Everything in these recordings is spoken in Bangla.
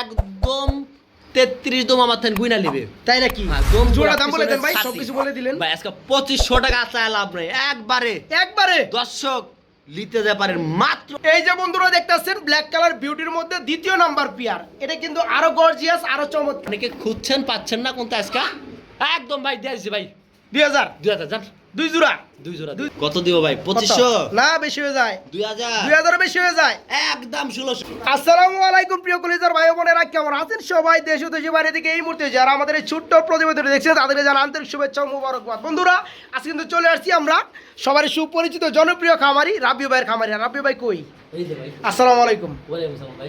একদম তেত্রিশ দম আমার থেকে গুইনা নিবে তাই নাকি? হ্যাঁ, দম জোড়া দাম বলে দেন ভাই ছাতি। সবকিছু বলে দিলেন। ভাই আজকে পঁচিশশো টাকা চায় লাভ নেই। একবারে। একবারে? দর্শক নিতে যা পারেন মাত্র এই যে বন্ধুরা দেখতেছেন ব্ল্যাক কালার বিউটির মধ্যে দ্বিতীয় নাম্বার পিয়ার এটা কিন্তু আরও গর্জিয়াস আরও চমৎকার। অনেকে খুঁজছেন পাচ্ছেন না কোনটা আজকে? একদম ভাই দিয়েছি ভাই। দুই হাজার। দুই হাজার দুই জোড়া। দুই জোড়া কত দিব ভাই? পঁচিশশো? না বেশি হয়ে যায়। দুই হাজার। দুই বেশি হয়ে যায়। একদম ষোলোশো। আসসালামু আলাইকুম প্রিয় কলিজার ভাই বোনেরা কেমন আছেন সবাই? দেশ ও দেশের বাইরে থেকে এই মুহূর্তে যারা আমাদের এই ছোট্ট প্রতিবেদন দেখছেন তাদেরকে জানা আন্তরিক শুভেচ্ছা মুবারকবাদ। বন্ধুরা আজকে কিন্তু চলে আসছি আমরা সবারই সুপরিচিত জনপ্রিয় খামারি রাব্বি ভাইয়ের খামারি। রাব্বি ভাই কই? আসসালামু আলাইকুম।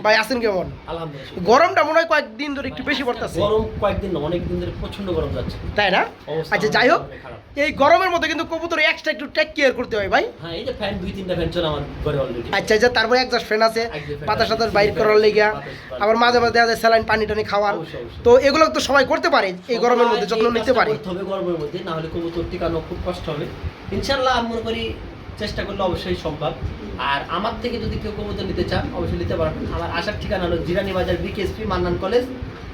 ভাই। আছেন কেমন? আলহামদুলিল্লাহ গরমটা মনে হয় কয়েকদিন ধরে একটু বেশি পড়তেছে। গরম কয়েকদিন অনেক দিন ধরে প্রচণ্ড গরম যাচ্ছে। তাই না? আচ্ছা যাই হোক এই গরমের মধ্যে কিন্তু কবুতর এক্সট্রা একটু টেক কেয়ার করতে হয় ভাই। হ্যাঁ এই যে ফ্যান দুই তিনটা ফ্যান চলে আমার ঘরে অলরেডি আচ্ছা আচ্ছা তারপরে একজাস্ট ফ্যান আছে বাতাস বাইর করার লেগা। আবার মাঝে মাঝে দেখা যায় স্যালাইন পানি টানি খাওয়ার। তো এগুলো তো সবাই করতে পারে এই গরমের মধ্যে যত্ন নিতে পারে। হবে গরমের মধ্যে না হলে কবুতর টিকানো খুব কষ্ট হবে। ইনশাল্লাহ আমি মনে করি চেষ্টা করলে অবশ্যই সম্ভব। আর আমার থেকে যদি কেউ কবুতর নিতে চান অবশ্যই নিতে পারবেন আমার আসার ঠিকানা হলো জিরানি বাজার বিকেএসপি মান্নান কলেজ।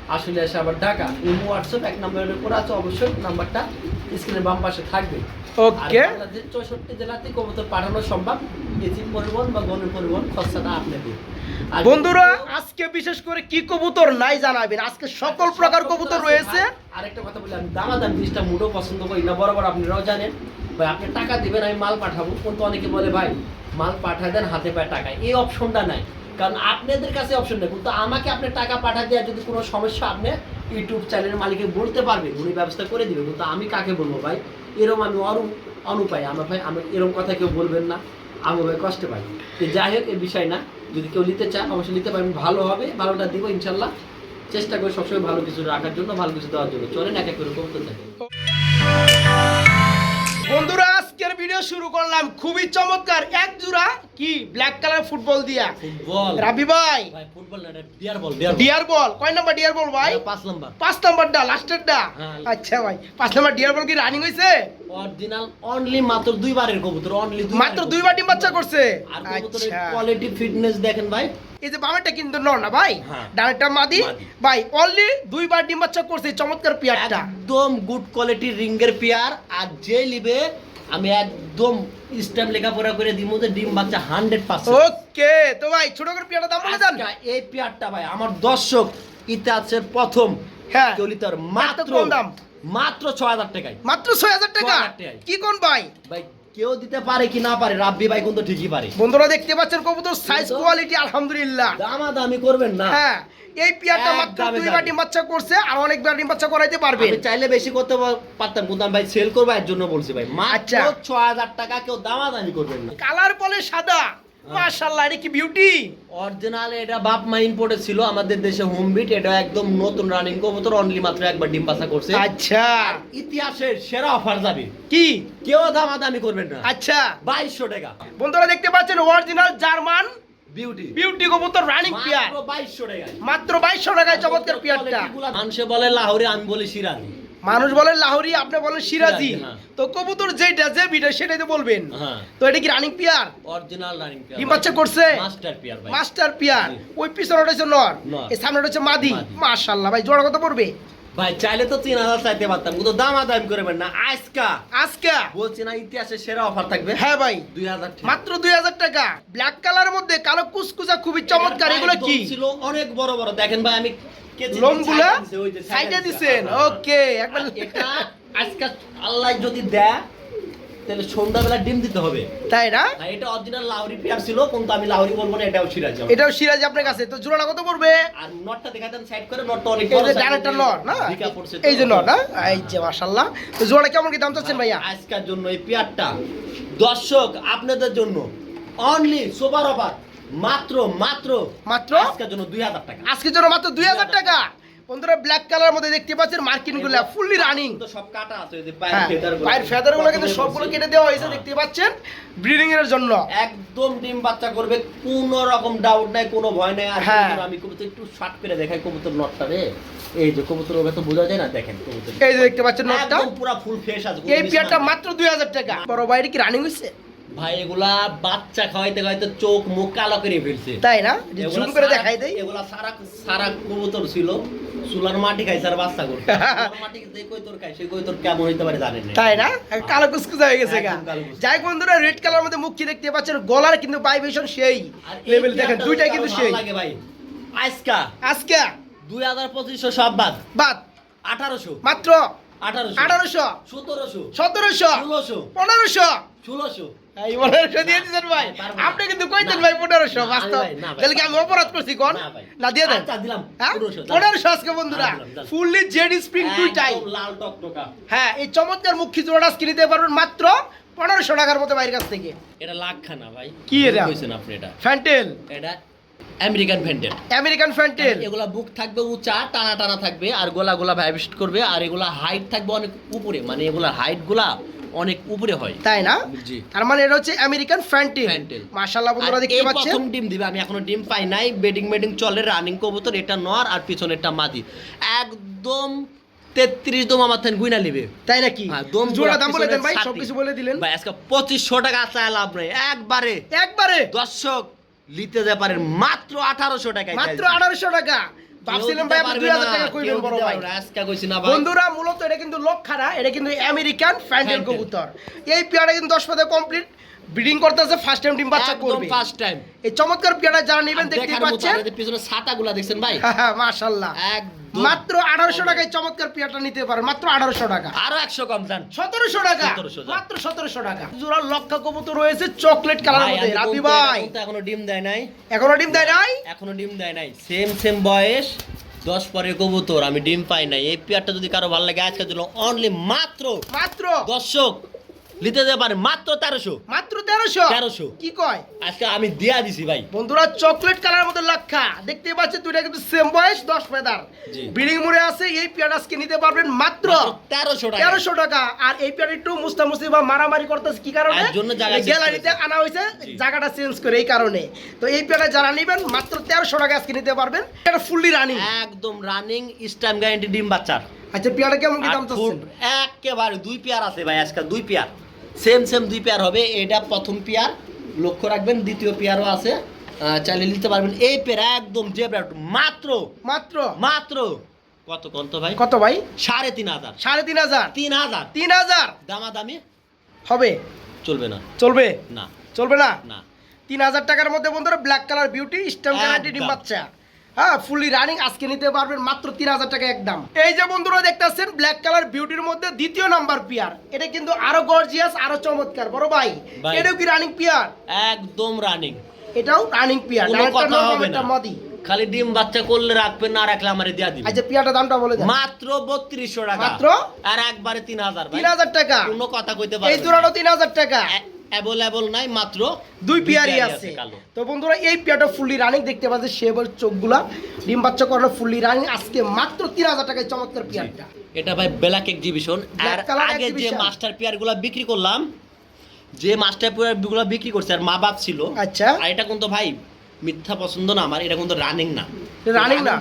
আসলে এসে আবার ঢাকা। ইমো হোয়াটসঅ্যাপ এক নম্বরের উপর আছে অবশ্যই। নাম্বারটা স্ক্রিনের বাম পাশে থাকবে। ওকে। আর চৌষট্টি জেলাতে কবুতর পাঠানো সম্ভব। এসি পরিবহন বা গণ পরিবহন খরচাটা আপনাদের বন্ধুরা আজকে বিশেষ করে কি কবুতর নাই জানাবেন। আজকে সকল প্রকার কবুতর রয়েছে আর- আরেকটা কথা বলি আমি দামা দাম জিনিসটা মুডও পছন্দ করি না। বরাবর আপনারাও জানেন। ভাই, আপনি টাকা দিবেন, আমি মাল পাঠাবো। কিন্তু অনেকে বলে, ভাই, মাল পাঠা দেন, হাতে পায়ে টাকা। এই অপশনটা নাই। কারণ আপনাদের কাছে অপশন নেই। কিন্তু আমাকে আপনি টাকা পাঠা দেওয়ার যদি কোনো সমস্যা, আপনি ইউটিউব চ্যানেলের মালিকে বলতে পারবেন, উনি ব্যবস্থা করে দিবে। কিন্তু আমি কাকে বলব, ভাই? এরম আমি অরু, অনুপায়। আমার ভাই, আমি এরম কথা কেউ বলবেন না। আমি ভাই কষ্ট পাই। তো যাই হোক এই বিষয় না। যদি কেউ নিতে চান অবশ্যই নিতে পারবেন ভালো হবে, ভালোটা দিব ইনশাল্লাহ। চেষ্টা করি সবসময় ভালো কিছু রাখার জন্য, ভালো কিছু দেওয়ার জন্য। চলেন এক এক করে কমতে থাকে বন্ধুরা আজকের ভিডিও শুরু করলাম খুবই চমৎকার। এক জোড়া কি? ব্ল্যাক কালার ফুটবল দিয়া। ফুটবল রাবি ভাই। ভাই ফুটবল না বিয়ার বল ডিয়ার বল কয় নাম্বার ডিয়ার বল ভাই? পাঁচ নাম্বার পাঁচ নাম্বারটা লাস্টেরটা হ্যাঁ। আচ্ছা ভাই পাঁচ নাম্বার ডিয়ার বল কি রানিং হয়েছে অরিজিনাল অনলি মাত্র দুইবারের কবুতর অনলি মাত্র দুইবার ডিম বাচ্চা করছে। আর কবুতরের আচ্ছা। কোয়ালিটি ফিটনেস দেখেন ভাই। এই যে বামেরটা কিন্তু নর না ভাই? হ্যাঁ। ডানেরটা মাদি। ভাই অনলি দুইবার ডিম বাচ্চা করছে চমৎকার পিয়ারটা। একদম গুড কোয়ালিটির রিঙ্গের পেয়ার। আর যে নিবে আমি একদম স্ট্যাম্প লেখাপড়া করে দিব যে ডিম বাচ্চা হান্ড্রেড পার্সেন্ট ওকে তো ভাই ছোট করে পিয়ারটা দাম বলে দেন। এই পেয়ারটা ভাই আমার দর্শক ইতিহাসের প্রথম হ্যাঁ। পারবে মাত্র দাম? মাত্র ছয় হাজার টাকায়। মাত্র ছয় হাজার টাকা? কি কোন ভাই? ভাই কেউ দিতে পারে কি না পারে রাব্বি ভাই কিন্তু ঠিকই পারে। বন্ধুরা দেখতে পাচ্ছেন কবুতর সাইজ কোয়ালিটি আলহামদুলিল্লাহ। দামা দামি করবেন না। হ্যাঁ এই পিয়াটা মাত্র দুই ডিম বাচ্চা করছে আর অনেকবার ডিম বাচ্চা করাইতে পারবেন। আমি চাইলে বেশি করতে পারতাম কিন্তু ভাই সেল করব এর জন্য বলছি ভাই। মাত্র আচ্ছা। ছয় হাজার টাকা কেউ দামা দামি করবেন না। কালার বলে সাদা। মাশাআল্লাহ এটা কি বিউটি অরিজিনাল এটা বাপ মা ইম্পোর্টে ছিল আমাদের দেশে হোম বিট এটা একদম নতুন রানিং কবুতর অনলি মাত্র একবার ডিম পাসা করছে। আচ্ছা। ইতিহাসের সেরা অফার যাবে। কি? কেউ দামা দামি করবেন না। আচ্ছা। বাইশশো টাকা। বন্ধুরা দেখতে পাচ্ছেন অরিজিনাল জার্মান বিউটি বিউটি কবুতর রানিং পিয়ার মাত্র বাইশশো টাকায়। মাত্র বাইশশো টাকায় চমৎকার পিয়ারটা মানুষে বলে লাহোরে আমি বলি সিরাজি। মানুষ বলেন লাহোরি আপনি বলেন সিরাজি। হ্যাঁ। তো কবুতর যেটা যে বিটা সেটাই তো বলবেন। হ্যাঁ। তো এটা কি running pair original running pair ডিম বাচ্চা করছে? মাস্টার পিয়ার ভাই। Master pair. ওই পিছনে হচ্ছে নর। এই সামনে হচ্ছে মাদি। মাশাআল্লাহ ভাই জোড়া কত পড়বে? ভাই চাইলে তো তিন হাজার চাইতে পারতাম কিন্তু দামা দাম করবেন না। আজকা। আজকে? বলছি না ইতিহাসের সেরা অফার থাকবে। হ্যাঁ ভাই। দুই হাজার মাত্র দুই হাজার টাকা। ব্ল্যাক কালারের মধ্যে কালো কুচকুচা খুবই চমৎকার। এগুলো কি? ছিল অনেক বড় বড়। দেখেন ভাই আমি লোমগুলা সাইডে দিছেন ওকে একবার এটা আজকে আল্লাহ যদি দেয় তাহলে সন্ধ্যাবেলা ডিম দিতে হবে। তাই না? এটা অরিজিনাল লাউরি পেয়ার ছিল কিন্তু আমি লাউরি বলব না এটাও সিরাজ এটাও সিরাজ আপনার কাছে। তো জোড়াটা কত পড়বে? আর নটটা দেখাতেন সাইড করে নটটা অনেক বড় ডাইরেক্টর এর নর না? এই যে নর না? এই যে মাশাআল্লাহ। তো জোড়া কেমন কি দাম চাচ্ছেন ভাইয়া? আজকের জন্য এই পেয়ারটা দর্শক আপনাদের জন্য। অনলি সুপার অফার মাত্র মাত্র। মাত্র? আজকের জন্য দুই হাজার টাকা। আজকের জন্য মাত্র দুই হাজার টাকা? বন্ধুরা ব্ল্যাক কালার মধ্যে দেখতে পাচ্ছেন মার্কিনগুলা ফুললি রানিং তো সব কাটা আছে যে হ্যাঁ পায়ের ফেদার পায়ের ফেদারগুলো কিন্তু সবগুলো কেটে দেওয়া হয়েছে। দেখতে পাচ্ছেন? ব্রিডিং এর জন্য। একদম ডিম বাচ্চা করবে কোনো রকম ডাউট নাই কোনো ভয় নাই। আর হ্যাঁ। আমি কবুতর একটু শর্ট করে দেখাই কবুতর নটটা রে। এই যে কবুতর ওটা তো বোঝা যায় না দেখেন কবুতর এই যে দেখতে পাচ্ছেন নটটা পুরো ফুল ফ্রেশ আছে এই পেয়ারটা মাত্র টাকা। বড় বাইরে কি রানিং হয়েছে? ভাই এগুলা বাচ্চা খাওয়াইতে খাওয়াইতে চোখ মুখ কালো করে ফেলছে। তাই না? জুম করে দেখাই দেই। এগুলা সারা সারা কবুতর ছিল। চুলার মাটি খাইছে আর বাচ্চা চুলার মাটি যে কই তোর খাই সেই কই তোর কেমন হইতে পারে জানেন না। তাই না? কালো হয়ে গেছে গা। যাই বন্ধুরা রেড কালার মধ্যে মুখটি দেখতে পাচ্ছেন গলার কিন্তু ভাইব্রেশন সেই। লেভেল দেখেন দুইটাই কিন্তু সেই। লাগে ভাই। আজকা। আজকে? দুই হাজার পঁচিশশো সব বাদ। বাদ। আঠারোশো। মাত্র? আঠারোশো। আঠারোশো? সতেরোশো। সতেরোশো? ষোলোশো। পনেরোশো? ষোলোশো। এই পনেরোশো দিয়ে দিচ্ছেন ভাই। আপনি কিন্তু কইতেন ভাই পনেরোশো বাস্তব। ভাই, না ভাই, তাহলে কি আমি অপরাধ করছি কোন? না দিয়ে দেন। আচ্ছা। হ্যাঁ? পনেরোশো, আজকে বন্ধুরা। ফুললি জেড স্প্রিং দুইটাই। লাল টকটকা। হ্যাঁ এই চমৎকার মুখী জোড়াটা আজকে নিতে পারবেন মাত্র পনেরোশো টাকার মতো বাইরের কাছ থেকে। এটা লাখখানা ভাই। কি এটা? কইছেন আপনি এটা? ফ্যান্টেল? এটা আমেরিকান ফ্যান্টেল আমেরিকান ফ্যান্টেল এগুলা বুক থাকবে উঁচা টানা টানা থাকবে আর গোলা গোলা করবে আর এগুলা হাইট থাকবে অনেক উপরে। মানে এগুলা হাইটগুলা অনেক উপরে হয়। তাই না? জি। তার মানে এটা হচ্ছে আমেরিকান ফ্যান্টেল মাশাআল্লাহ বন্ধুরা দেখতে পাচ্ছেন। প্রথম ডিম দিবে আমি এখনও ডিম পাই নাই। বেডিং মেডিং চলে রানিং কবুতর এটা নর আর পিছনেরটা মাদি। একদম তেত্রিশ দম আমার থেন গুইনা নিবে। তাই নাকি? হ্যাঁ, দম জোড়া দাম বলে দেন ভাই সবকিছু বলে দিলেন। ভাই আজকে পঁচিশশো টাকা চায় লাভ নেই। একবারে। একবারে? দর্শক নিতে যা পারেন মাত্র আঠারোশো টাকায় মাত্র আঠারোশো টাকা। ভাবছিলাম ভাই আপনি পারবে দুই হাজার না, টাকা কইবেন বড় ভাই। আজকে কইছি না ভাই। বন্ধুরা মূলত এটা কিন্তু লক্ষারা এটা কিন্তু আমেরিকান ফ্যান্ডেল। কবুতর। এই পেয়ারটা কিন্তু দশ পাতা কমপ্লিট ব্রিডিং করতেছে ফার্স্ট টাইম ডিম বাচ্চা করবে। একদম ফার্স্ট টাইম এই চমৎকার পেয়ারা যারা নেবেন দেখতে পাচ্ছেন। পিছনে ছাতাগুলা দেখছেন ভাই? মাশাআল্লাহ। একদম। মাত্র আঠারোশো টাকায় চমৎকার পেয়ারটা নিতে পারেন মাত্র আঠারোশো টাকা। আরও একশো কম যান সতেরোশো টাকা। 1700 টাকা। মাত্র সতেরোশো টাকা। জোড়া লক্ষা কবুতর রয়েছে চকলেট কালার মধ্যে। রাবি ভাই। এখনও ডিম দেয় নাই। এখনও ডিম দেয় নাই? এখনও ডিম দেয় নাই। সেম সেম বয়স দশ পরে কবুতর। আমি ডিম পাই নাই। এই পেয়ারটা যদি কারও ভালো লাগে আজকের জন্য অনলি মাত্র মাত্র দর্শক নিতে যেতে পারে মাত্র তেরোশো। মাত্র তেরোশো? 1300 কি কয়? আজকে আমি দিয়া দিছি ভাই। বন্ধুরা চকলেট কালার মধ্যে লাক্ষা। দেখতে পাচ্ছেন দুইটা কিন্তু সেম বয়স দশ। বিল্ডিং মোড়ে আছে এই পেয়ার আজকে নিতে পারবেন মাত্র তেরোশো টাকা। তেরোশো টাকা। আর এই পেয়ার একটু মুস্তামুস্তি বা মারামারি করতেছে কি কারণে? জন্য গ্যালারিতে আনা হয়েছে জায়গাটা চেঞ্জ করে এই কারণে। তো এই পেয়ারটা যারা নেবেন মাত্র তেরোশো টাকা আজকে নিতে পারবেন। এটা ফুললি রানিং একদম রানিং স্টাইম গ্যারান্টি ডিম বাচ্চার। আচ্ছা পেয়ারটা কেমন কি দাম চাচ্ছেন? একেবারে দুই পেয়ার আছে ভাই আজকাল দুই পেয়ার। সেম সেম দুই পেয়ার হবে। এটা প্রথম পেয়ার লক্ষ্য রাখবেন দ্বিতীয় পেয়ারও আছে। চাইলে নিতে পারবেন। এই পেয়ার একদম জেব্রা মাত্র মাত্র? মাত্র। কত কত ভাই? কত ভাই? সাড়ে তিন হাজার। সাড়ে তিন হাজার? তিন হাজার। তিন হাজার? দামাদামি? হবে? চলবে না। চলবে? না। চলবে না? না। তিন হাজার টাকার মধ্যে বন্ধুরা ব্ল্যাক কালার বিউটি স্টেম গ্যারান্টি ডিম বাচ্চা। হ্যাঁ ফুলি রানিং আজকে নিতে পারবেন মাত্র তিন হাজার টাকা একদম এই যে বন্ধুরা দেখতেছেন ব্ল্যাক কালার বিউটির মধ্যে দ্বিতীয় নাম্বার পিয়ার এটা কিন্তু আরও গর্জিয়াস আরও চমৎকার। বড় ভাই। এটাও কি রানিং পিয়ার একদম রানিং এটাও রানিং পিয়ার কথা হবে না। মদি খালি ডিম বাচ্চা করলে রাখবেন না রাখলে আমারে দিয়া দিবেন। আচ্ছা পিয়ারটা দামটা বলে দেন। মাত্র বত্রিশশো টাকা। মাত্র? আর একবারে তিন হাজার তিন হাজার টাকা। কোনো কথা কইতে এই পারবেন জোড়াটাও তিন হাজার টাকা। অ্যাভেলেবল নাই মাত্র দুই পেয়ারই আছে। তো বন্ধুরা এই পেয়ারটা ফুললি রানিং দেখতে পাচ্ছেন চোখগুলা। ডিম বাচ্চা করানো ফুললি রানিং আজকে মাত্র তিন হাজার টাকায় চমৎকার পেয়ারটা। এটা ভাই ব্ল্যাক এক্সিবিশন আর আগে যে মাস্টার বিক্রি করলাম যে মাস্টার পেয়ারগুলো বিক্রি করছে আর মা বাপ ছিল। আচ্ছা। আর এটা কিন্তু ভাই মিথ্যা পছন্দ না আমার এটা কিন্তু রানিং না। Running না?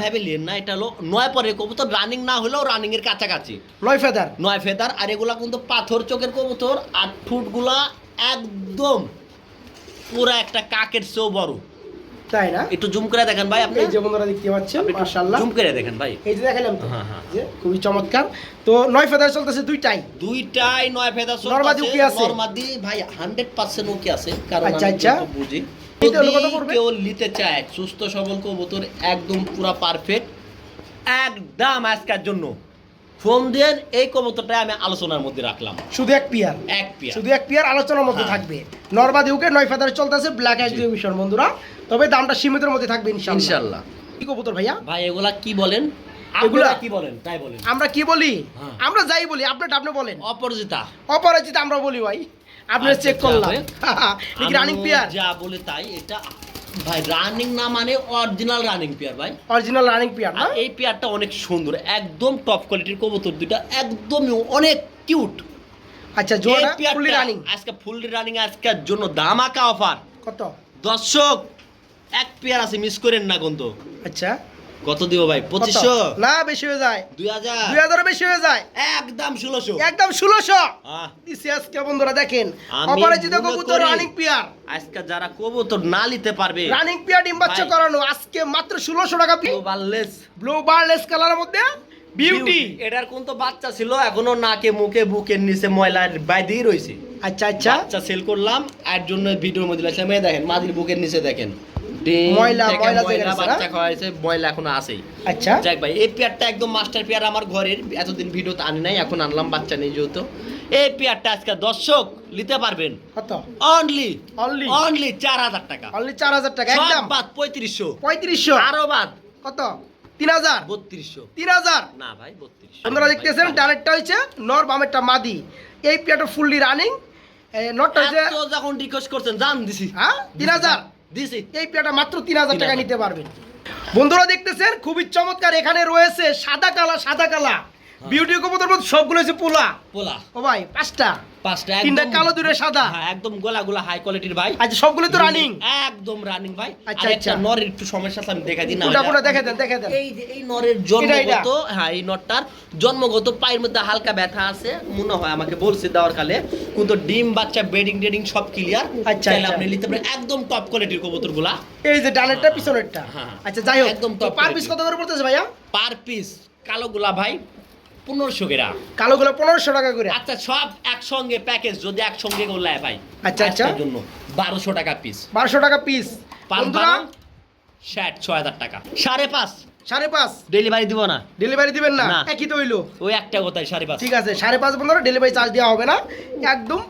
না এটা হলো নয় পরে কবুতর রানিং না হলেও রানিং এর কাছাকাছি। নয় ফেদার। নয় ফেদার আর এগুলা কিন্তু পাথর চোখের কবুতর আট ফুটগুলা একদম পুরা একটা কাকের চেয়েও বড়। তাই না? একটু জুম করে দেখেন ভাই আপনি। এই যে বন্ধুরা দেখতে পাচ্ছেন মাশাআল্লাহ। জুম করে দেখেন ভাই। এই যে দেখালাম তো। হ্যাঁ, হ্যাঁ। যে খুবই চমৎকার। তো নয় ফেদার চলতেছে দুইটাই? দুইটাই নয় ফেদার নরমাদি উকি আছে? নরমাদি ভাই 100% ওকে আছে কারণ আচ্ছা, আচ্ছা। বুঝি? কেউ নিতে চায় সুস্থ সবল কবুতর একদম পুরা পারফেক্ট একদম আজকের জন্য। ফোন দেন এই কবুতরটা আমি আলোচনার মধ্যে রাখলাম। শুধু এক পিয়ার? এক পিয়া শুধু এক পিয়ার আলোচনার মধ্যে হ্যাঁ। থাকবে। নরমাদি উকে নয় ফেদার চলতেছে ব্ল্যাক এক্সিবিশন বন্ধুরা। তবে দামটা সীমিতের মধ্যে থাকবে ইনশাআল্লাহ। ইনশাআল্লাহ। কি কবুতর ভাইয়া? ভাই এগুলা কি বলেন? এগুলা- কি বলেন? তাই বলেন। আমরা কি বলি? হ্যাঁ। আমরা যাই বলি আপনারটা আপনি বলেন। অপরাজিতা। অপরাজিত আমরা বলি ভাই। আপনি চেক করলাম। আচ্ছা, রানিং পিয়ার যা বলে তাই এটা ভাই রানিং না মানে অরিজিনাল রানিং পেয়ার ভাই। অরিজিনাল রানিং পেয়ার না? এই পেয়ারটা অনেক সুন্দর একদম টপ কোয়ালিটির কবুতর দুইটা একদমই অনেক কিউট আচ্ছা জোড়া ফুলি রানিং আজকে ফুল রানিং আজকের জন্য দামাকা অফার কত? দর্শক এক পেয়ার আছে মিস করেন না কিন্তু। আচ্ছা। কত দিব ভাই? পঁচিশশো? না বেশি হয়ে যায়। দুই হাজার? দুই হাজারও বেশি হয়ে যায়। একদম ষোলোশো। একদম ষোলোশো। আহ, আজকে বন্ধুরা দেখেন। অপরাজিত কবুতর রানিং পিয়ার আজকে যারা কবুতর না নিতে পারবে রানিং পিয়ার ডিম বাচ্চা করানো আজকে মাত্র ষোলোশো টাকা বাললেস ব্লু বার্লেস কালারের মধ্যে বিউটি এটার কোন তো বাচ্চা ছিল এখনও নাকে মুখে বুকের নিচে ময়লার বাইরেই রয়েছে। আচ্ছা আচ্ছা। বাচ্চা সেল করলাম আর জন্য ভিডিওর মধ্যে দেখেন মাদির বুকের নিচে দেখেন। ডিম ময়লা- ময়লা ময়লা বাচ্চা খাওয়াইছে ময়লা এখনও আছেই। আচ্ছা। যাক ভাই এই পেয়ারটা একদম মাস্টার পেয়ার আমার ঘরের এতদিন ভিডিওতে আনি নাই এখন আনলাম বাচ্চা নেই যেহেতু। এই পেয়ারটা আজকে দর্শক নিতে পারবেন। কত? অনলি অনলি অনলি চার হাজার টাকা। অনলি চার হাজার টাকা একদম? বাদ পঁয়ত্রিশশো। পঁয়ত্রিশশো? আরও বাদ। কত? তিন হাজার? বত্রিশশো। তিন হাজার? না ভাই বত্রিশশো। আপনারা দেখতেছেন ডানেরটা হচ্ছে নর বামেরটা মাদি। এই পিয়াটা ফুললি রানিং নটটা হচ্ছে যখন রিকোয়েস্ট করছেন জান দিছি। হ্যাঁ? তিন হাজার? দিছি। এই পেয়াটা মাত্র তিন হাজার টাকা 3000 নিতে পারবেন। বন্ধুরা দেখতেছেন খুবই চমৎকার এখানে রয়েছে সাদা কালা সাদা কালা। বিউটি কবুতর মধ্যে সবগুলো হচ্ছে পোলা। পোলা। ও ভাই পাঁচটা। পাঁচটা তিনটা কালো দুটো সাদা। হ্যাঁ একদম হাই কোয়ালিটির ভাই। আচ্ছা সবগুলো তো রানিং একদম রানিং ভাই। আচ্ছা, আচ্ছা। একটা নরের একটু সমস্যা আছে আমি দেখাই দিই। না দেখে দেন দেখে দেন। এই যে এই নরের জন্মগত হ্যাঁ এই নটটার জন্মগত পায়ের মধ্যে হালকা ব্যথা আছে মনে হয় আমাকে বলছে দেওয়ার কালে। কিন্তু ডিম বাচ্চা বেডিং টেডিং সব ক্লিয়ার আচ্ছা, আচ্ছা। আপনি নিতে পারেন একদম টপ কোয়ালিটির কবুতরগুলা এই যে ডানেরটা পিছনেরটা। হ্যাঁ। আচ্ছা যাই হোক একদম top পার পিস কত করে পড়তেছে ভাইয়া? পার পিস কালো গুলা ভাই পনেরোশো কেরা কালোগুলো পনেরোশো টাকা করে। আচ্ছা সব একসঙ্গে প্যাকেজ যদি একসঙ্গে করলে ভাই আচ্ছা, আচ্ছা। জন্য বারোশো টাকা পিস বারোশো টাকা পিস বন্ধুরা ষাট ছয় হাজার টাকা। সাড়ে পাঁচ। সাড়ে পাঁচ। ডেলিভারি দিব না। ডেলিভারি দিবেন না? না। একই তো হইল। ওই একটা কথাই সাড়ে পাঁচ। ঠিক আছে সাড়ে পাঁচ বন্ধুরা ডেলিভারি চার্জ দেওয়া হবে না। একদম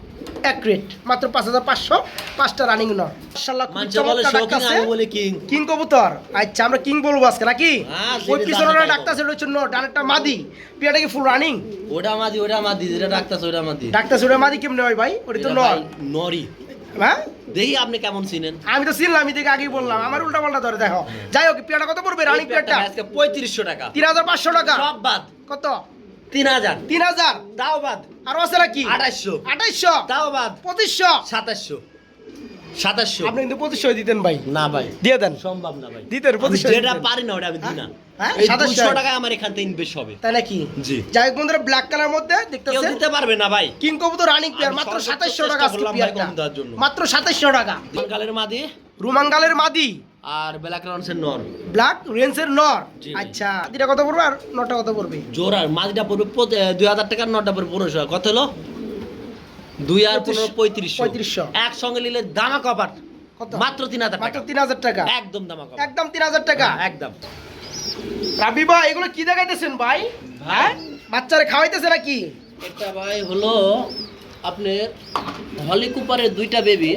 মাত্র পাঁচ হাজার পাঁচশো পাঁচটা রানিং নট মার্শাল্লাহ খুব চমৎকার ডাকতাছে। আমি কিং কবুতর। আচ্ছা আমরা কিং বলব আজকে নাকি? হ্যাঁ, ওই পিছনে হচ্ছে ডানেরটা মাদি। পিয়াটা কি ফুল রানিং ওটা মাদি ওটা মাদি যেটা ওটা মাদি। সেটা মাদি কেমনে হয় ভাই? ওটা তো নর। নরি হ্যাঁ? দেখি আপনি কেমন চিনেন। আমি তো চিনলাম আমি থেকে আগেই বললাম। আমার উল্টা পাল্টা ধরে দেখো। যাই হোক পিয়াটা কত পড়বে রানিং এই পেয়ারটা আজকে পঁয়ত্রিশশো টাকা। তিন হাজার পাঁচশো টাকা। সব বাদ। কত? তিন হাজার। হাজার? তাও বাদ। আরও আছে নাকি? তাও বাদ। পঁচিশশো? সাতাশশো। সাতাশশো। আপনি কিন্তু পঁচিশশো দিতেন ভাই। না ভাই। দিয়ে দেন। সম্ভব না ভাই। পঁচিশশো যেটা পারি না ওটা আমি দিই না? সাতাশশো। টাকা। রুমাঙ্গালের মাদি। আর ব্ল্যাক রাউন্ডসের নর। ব্ল্যাক রেঞ্জের নর? আচ্ছা দিটা কত পড়বে আর নটা কত পড়বে? জোড়ার মাদিটা পড়বে দুই হাজার টাকার নটা পড়বে পনেরোশো। কত হলো? দুই আর পনেরো পঁয়ত্রিশশো। পঁয়ত্রিশশো। একসঙ্গে নিলে দামা কত? মাত্র তিন হাজার মাত্র তিন হাজার টাকা? একদম দামা কপার। একদম তিন হাজার টাকা? একদম। রাবি ভাই এগুলো কি দেখাইতেছেন ভাই? হ্যাঁ? বাচ্চারে খাওয়াইতেছে নাকি? এটা ভাই হলো আপনার হলি কুপারের দুইটা বেবি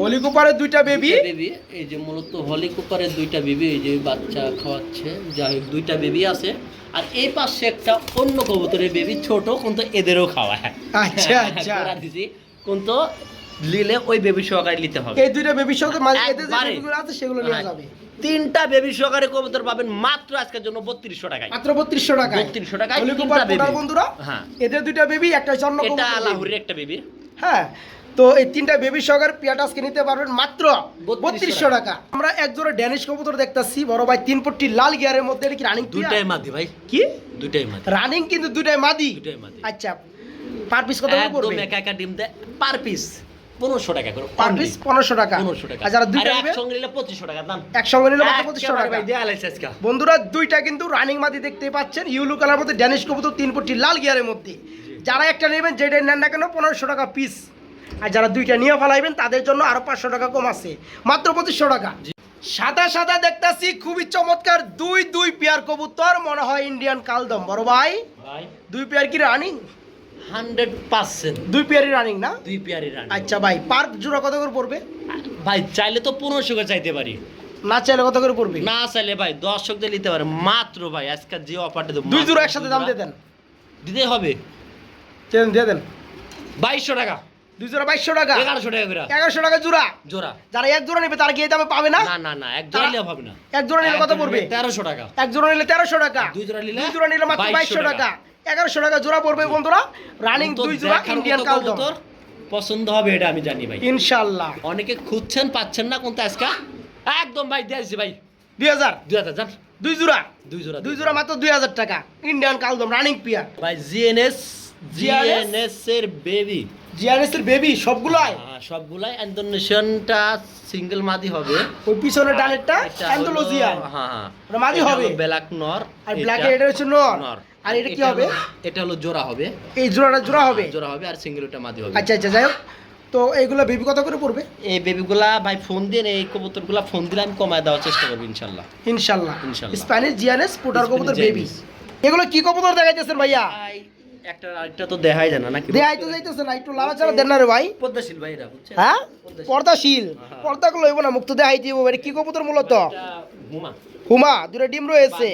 হলি কুপারের দুইটা বেবি বেবি এই যে মূলত হলি কুপারের দুইটা বেবি এই যে বাচ্চা খাওয়াচ্ছে যাই হোক দুইটা বেবি আছে। আর এই পাশে একটা অন্য কবুতরের বেবি ছোট কিন্তু এদেরও খাওয়ায়। আচ্ছা, আচ্ছা। দিছি কিন্তু নিলে ওই বেবি সহকারে নিতে হবে। এই দুইটা বেবির সাথে মাঝে এতে যে বেবিগুলো আছে সেগুলো নেওয়া হ্যাঁ। যাবে। তিনটা বেবি সহকারে কবুতর পাবেন মাত্র আজকের জন্য বত্রিশশো টাকায়। মাত্র বত্রিশশো টাকা বত্রিশশো টাকায় বন্ধুরা হ্যাঁ। এদের দুইটা বেবি একটা এটা কবুতরের baby। লাহুরের একটা বেবি হ্যাঁ। তো এই তিনটা বেবি সহকারে পিয়াটাসকে নিতে পারবেন মাত্র বত্রিশশো টাকা। আমরা এক জোড়া ড্যানিশ কবুতর দেখতাছি বড় ভাই তিন পট্টি লাল গিয়ারের মধ্যে এটা কি রানিং দুইটাই মাদি ভাই। কি? দুইটাই মাদি। রানিং কিন্তু দুইটাই মাদি? দুইটাই মাদি। আচ্ছা পার পিস কত করে পড়বে? একা একা ডিম দেয় পার পিস পনেরোশো টাকা করে পার পিস পনেরোশো টাকা। পনেরোশো টাকা। আর যারা দুইটা একসঙ্গে নিলে পঁচিশশো টাকা দাম। একসঙ্গে নিলে মাত্র পঁচিশশো টাকা। দেয়া লাগছে আজকে। বন্ধুরা দুইটা কিন্তু রানিং মাদি দেখতে পাচ্ছেন। ইউলু কালার মধ্যে ড্যানিশ কবুতর তিন পট্টি লাল গিয়ারের মধ্যে। যারা একটা নেবেন যেটাই নেন না কেন পনেরোশো টাকা পিস আর যারা দুইটা নিয়ে ফেলাইবেন তাদের জন্য আরও পাঁচশো টাকা কম আছে। মাত্র পঁচিশশো টাকা। সাদা সাদা দেখতাছি খুবই চমৎকার। দুই দুই পেয়ার কবুতর মনে হয় ইন্ডিয়ান কালদম। বড় ভাই দুই পেয়ার কি রানিং হান্ড্রেড পার্সেন্ট। দুই পেয়ারই রানিং না? দুই পেয়ারি রান আচ্ছা ভাই পার জোড়া কত করে পড়বে? ভাই চাইলে তো পনেরোশো করে চাইতে পারি। না চাইলে কত করে পড়বে? না চাইলে ভাই দর্শকদের নিতে পারে। মাত্র ভাই আজকে যে অফারটা দেবো দুই জোড়া একসাথে দাম দিয়ে দেন। দিতে হবে। দিয়ে দেন। বাইশশো টাকা। দুই জোড়া বাইশশো টাকা। এগারোশো টাকা করে। এগারোশো টাকা জোড়া। জোড়া। যারা এক জোড়া নেবে তারা কি দামে পাবে না? না না না এক জোড়া নিলে হবে না। এক জোড়া নিলে কত পড়বে? তেরোশো টাকা। এক জোড়া নিলে তেরোশো টাকা। দুই জোড়া নিলে দুই জোড়া নিলে মাত্র বাইশশো টাকা। এগারোশো টাকা জোড়া পড়বে বন্ধুরা। রানিং দুই জোড়া ইন্ডিয়ান কালদম পছন্দ হবে এটা আমি জানি ভাই। ইনশাল্লাহ অনেকে খুঁজছেন পাচ্ছেন না কোনটা আজকে? একদম ভাই দিয়েছি ভাই। দুই হাজার। দুই হাজার যান। দুই জোড়া। দুই জোড়া দুই জোড়া মাত্র দুই হাজার টাকা। ইন্ডিয়ান কালদম রানিং পিয়ার ভাই জিএনএস জিএনএস এর বেবি জিআরএস এর বেবি সবগুলাই? সবগুলাই ইন্দোনেশিয়ানটা সিঙ্গেল মাদি হবে। ওই পিছনে অ্যান্ডোলজিয়ান হ্যাঁ হ্যাঁ। ওটা মাদি হবে? ব্ল্যাক নর। আর ব্ল্যাক এটা হচ্ছে নর। আর এটা কি হবে? এটা হলো জোড়া হবে। এই জোড়াটা জোড়া হবে? জোড়া হবে আর সিঙ্গেল ওটা মাদি হবে। আচ্ছা আচ্ছা যাই হোক। তো এইগুলো বেবি কত করে পড়বে? এই বেবিগুলা ভাই ফোন দিন এই কবুতরগুলা ফোন দিলে আমি কমায় দেওয়ার চেষ্টা করব ইনশাল্লাহ। ইনশাল্লাহ। ইনশাল্লাহ। স্প্যানিশ জিআরএস পুটার কবুতর বেবি এগুলো কি কবুতর দেখাইতেছেন ভাইয়া? ভাই একটা আরেকটা তো দেখাই যায় না নাকি দেখাই তো যাইতেছে না একটু লাড়াচাড়া দেন না রে ভাই। পদ্মাশীল ভাইরা বুঝছেন? হ্যাঁ? পর্দাশীল। হ্যাঁ। হইব না মুক্ত দেখাই দিব এর কি কবুতর মূলত? হুমা। হুমা দুটো ডিম রয়েছে।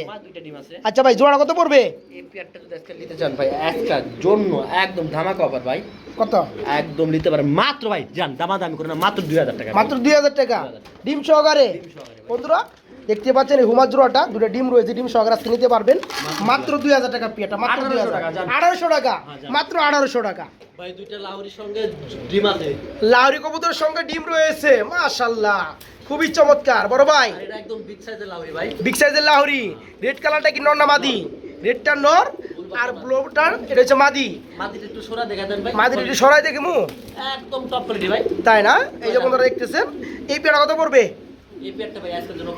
আচ্ছা ভাই জোড়া কত পড়বে? এই পেয়ারটা যদি আজকে নিতে চান ভাই একটা জন্য একদম ধামাকা অফার ভাই। কত? একদম নিতে পারেন। মাত্র ভাই যান দামা দামি করে না মাত্র দুই হাজার টাকা। মাত্র দুই হাজার টাকা। ডিম সহকারে। বন্ধুরা দেখতে পাচ্ছেন এই হুমা জোড়াটা। দুটো ডিম রয়েছে ডিম সহকারে আজকে নিতে পারবেন। মাত্র দুই হাজার টাকা পিয়াটা মাত্র দুই হাজার। টাকা, আঠারোশো টাকা হ্যাঁ, মাত্র আঠারোশো টাকা। ভাই দুইটা লাউরির সঙ্গে ডিম আছে। লাহরি কবুতরের সঙ্গে ডিম রয়েছে মাশাল্লাহ খুবই চমৎকার। বড় ভাই। একদম বিগ সাইজের লাউরি ভাই। বিগ সাইজের লাহরি রেড কালারটা কি নর না মাদি? রেডটা নর আর ব্লোটার এটা হচ্ছে মাদি। মাটিতে একটু সোনা দেখা দেন ভাই। মাদির একটু সরাই দেখে মু। একদম টপ কোয়ালিটি ভাই। তাই না? এই যে বন্ধুরা দেখতেছেন এই পেয়ারা কত পড়বে? এই পেয়ারটা ভাই আজকের জন্য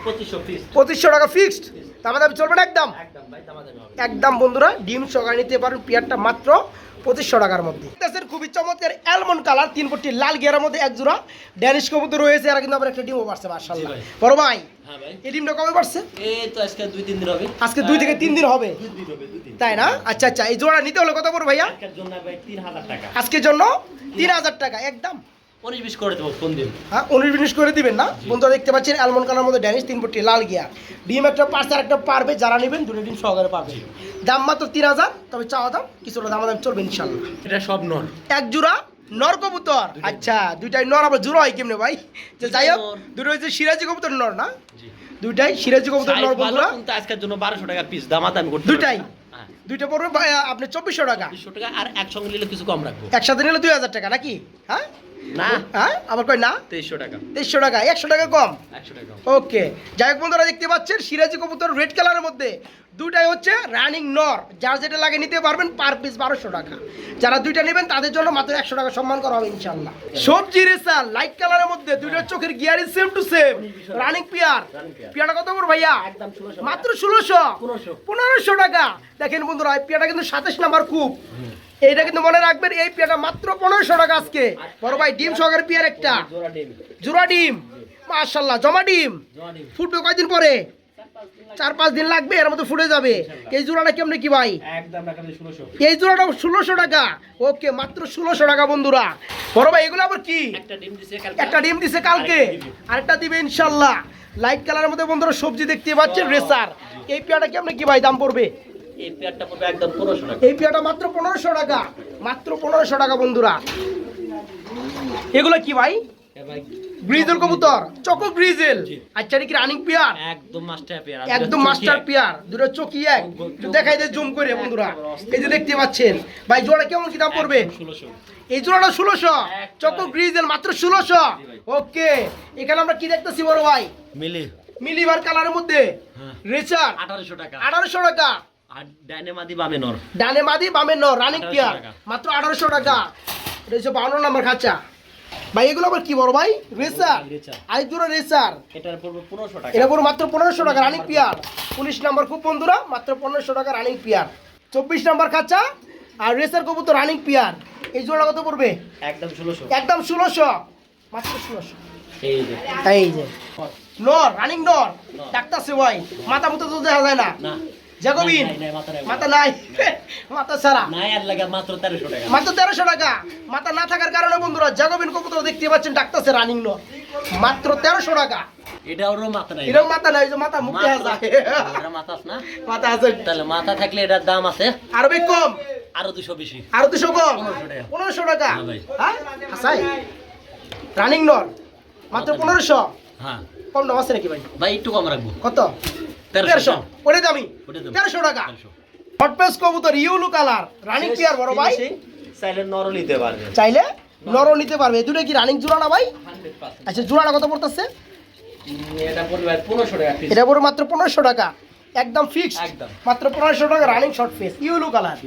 পঁচিশশো টাকা ফিক্সড তার দাম চলবে না একদম? একদম ভাই দামা হবে। একদম বন্ধুরা ডিম সকালে নিতে পারেন পেয়ারটা মাত্র পঁচিশশো টাকার মধ্যে। খুবই চমৎকার অ্যালমন্ড কালার তিন পট্টি লাল গিয়ারের মধ্যে এক জোড়া। ড্যানিশ কবুতর রয়েছে আর কিন্তু আবার একটা ডিমও পারছে মার্শাল্লাহ। বড় ভাই হ্যাঁ এই ডিমটা কবে পারছে? আজকে দুই তিন দিন হবে। আজকে দুই থেকে তিন দিন হবে? দিন তাই না? আচ্ছা আচ্ছা এই জোড়া নিতে হলে কত পড়বে ভাইয়া? আজকের জন্য তিন হাজার টাকা একদম। উনিশ বিশ করে দেবো ফোন দিন হ্যাঁ উনিশ বিনিশ করে দিবেন না? বন্ধুরা দেখতে পাচ্ছেন অ্যালমন্ড কালার মধ্যে ড্যানিশ তিন পট্টি লাল গিয়া ডিম একটা পার্স একটা পারবে যারা নেবেন দুটো ডিম সহকারে পাবে দাম মাত্র তিন হাজার তবে চাওয়া দাম কিছুটা দাম দাম চলবে ইনশাল্লাহ এটা সব নন এক জোড়া নর কবুতর। আচ্ছা দুইটাই নর আবার জোড়া হয় কেমনে ভাই? যে যাই হোক দুটো হচ্ছে সিরাজি কবুতর নর না? জি। দুইটাই সিরাজি কবুতর সাইজ নর বন্ধুরা। আজকের জন্য বারোশো টাকা পিস দামা করতে দুইটাই? হ্যাঁ। দুইটা পড়বে ভাই, আপনি চব্বিশশো টাকা। টাকা আর একসঙ্গে নিলে কিছু কম রাখব। একসাথে নিলে দুই হাজার টাকা নাকি? হ্যাঁ? না। হ্যাঁ? আবার কই না? তেইশশো টাকা। তেইশশো টাকা একশো টাকা কম? একশো টাকা ওকে যাই হোক বন্ধুরা দেখতে পাচ্ছেন সিরাজি কবুতর রেড কালারের মধ্যে। দুটাই হচ্ছে রানিং নর যার যেটা লাগে নিতে পারবেন পার পিস বারোশো টাকা। যারা দুইটা নেবেন তাদের জন্য মাত্র একশো টাকা সম্মান করা হবে ইনশাল্লাহ সবজি রেসার লাইট কালারের মধ্যে দুইটা চোখের গিয়ারি same to same running pair. পিয়ারটা কত করে ভাইয়া? মাত্র ষোলোশো। পনেরোশো। টাকা। দেখেন বন্ধুরা পিয়াটা কিন্তু সাতাশ নাম্বার খুব এইটা কিন্তু মনে রাখবেন এই পিয়াটা মাত্র পনেরোশো টাকা আজকে। বড় ভাই ডিম সহকারে পিয়ার একটা। জোড়া ডিম। মাশাল্লাহ জমা ডিম। ফুটবে কয়দিন পরে? চার পাঁচ দিন লাগবে এর মধ্যে ফুটে যাবে। এই জোড়াটা কেমনে কি ভাই? এই জোড়াটা ষোলোশো টাকা। ওকে মাত্র ষোলোশো টাকা বন্ধুরা। বড় ভাই এগুলো আবার কি? একটা ডিম দিছে একটা ডিম দিছে কালকে। আরেকটা দিবে। ইনশাল্লাহ লাইট কালারের মধ্যে বন্ধুরা সবজি দেখতে পাচ্ছেন রেসার। এই পেয়াটা কেমনে কি ভাই দাম পড়বে? এই পেয়ারটা পড়বে একদম পনেরোশো টাকা। এই পেয়াটা মাত্র পনেরোশো টাকা। মাত্র পনেরোশো টাকা বন্ধুরা। এগুলো কি ভাই? গ্রিজেল কবুতর চকো গ্রিজেল আচ্ছা কি রানিং পেয়ার? একদম মাস্টার পেয়ার একদম মাস্টার পেয়ার দুটো চকি এক। দেখাই দে জুম করে বন্ধুরা। এই যে দেখতে পাচ্ছেন ভাই জোড়া কেমন কি দাম পড়বে? এই জোড়াটা ষোলোশো চকো গ্রিজেল মাত্র ষোলোশো। ওকে এখানে আমরা কি দেখতেছি বড় ভাই? মিলি। মিলিবার কালারের মধ্যে হ্যাঁ। রেচার আঠারোশো টাকা। আঠারোশো টাকা। আর ডাইনে মাদি বামে নর। ডানে মাদি বামে ন রানিং পেয়ার। মাত্র আঠারোশো টাকা। এটা হচ্ছে বাউন্ন নাম্বার খাঁচা। ভাই এগুলো আবার কি বড় ভাই? রেসার? রেসার। আই দুটো রেসার। এটার পড়বে পনেরোশো টাকা। এটা পুরো মাত্র টাকা রানিং পিয়ার। পুলিশ নাম্বার খুব বন্ধুরা মাত্র টাকা রানিং পিয়ার। চব্বিশ নাম্বার খাঁচা আর রেসার কবুতর রানিং পিয়ার। এই জোড়া কত পড়বে? একদম মাত্র ষোলোশো। এই যে। এই যে। নর রানিং নর। ডাক্তার সে ভাই। মাথা মতো তো দেখা যায় না। জাগবিন। মাথা নাই। মাথা সারা নাই। আর লাগে মাত্র তেরোশো টাকা। মাত্র তেরোশো টাকা। মাথা না থাকার কারণে বন্ধুরা জাগবিন কবুতর দেখতে পাচ্ছেন ডাক্তার সে রানিং নর মাত্র তেরোশো টাকা। এটা ওরও মাথা নাই। এরকম মাথা নাই যে মাথা মুখ যায় এটা মাথা আছে না? মাথা আছে। তাহলে মাথা থাকলে এটার দাম আছে আরও কম। আরও দুশো বেশি। আরও দুশো কম। 1500 টাকা। টাকা। হ্যাঁ হাসাই। রানিং নর। মাত্র মাথা পনেরোশো। হ্যাঁ। কম দাম আছে নাকি ভাই? ভাই একটু কম রাখব। কত? তেরোশো তেরোশো। দামি। তেরোশো টাকা। হটপেস কবুতর ইউলু কালার রানিং পেয়ার বড় ভাই। চাইলে নরও নিতে পারবে। চাইলে নরও নিতে পারবে। দুটো কি রানিং জোড়া না ভাই? আচ্ছা জোড়াটা কত পড়তেছে? এটা পড়বে মাত্র পনেরোশো টাকা। একদম ফিক্সড মাত্র পনেরোশো টাকা রানিং শর্ট ফেস ইউলু কালার